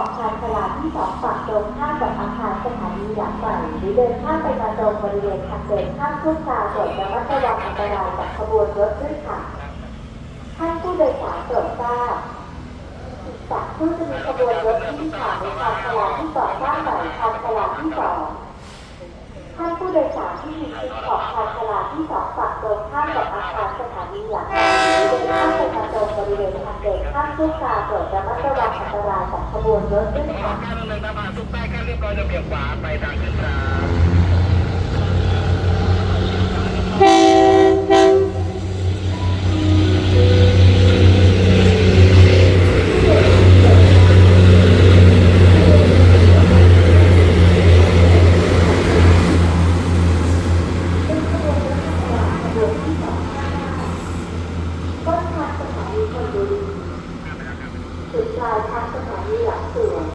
องชานชลาที่สองฝั่งตรงข้ามกับอาคารสถานีหลังใหม่หรือเดินข้ามไปมาตรงบริเวณทางเดินข้ามทุ่งนาโปรดระมัดระวังอันตรายจากขบวนรถด้วยค่ะท่านผู้โดยสารโปรดทราบอีกสักครู่จะมีขบวนรถที่ผ่านในชานชลาที่ก่อสร้างใหม่ชานชลาที่สองท่านผู้โดยสารที่มีสิทิศของชานชลาที่สองฝั่งตรงข้ามกับอาคารสถานีหลัง เดินข้ามทุ่งนาโปรดระมัดระวังอันตรายของขบวนรถด้วยค่ะการดำเนินนภาสุกใต้แค่เรียบร้อยจะเบี่ยงขวาไปทางขึ้น ลายทางสถานีหลักสูตร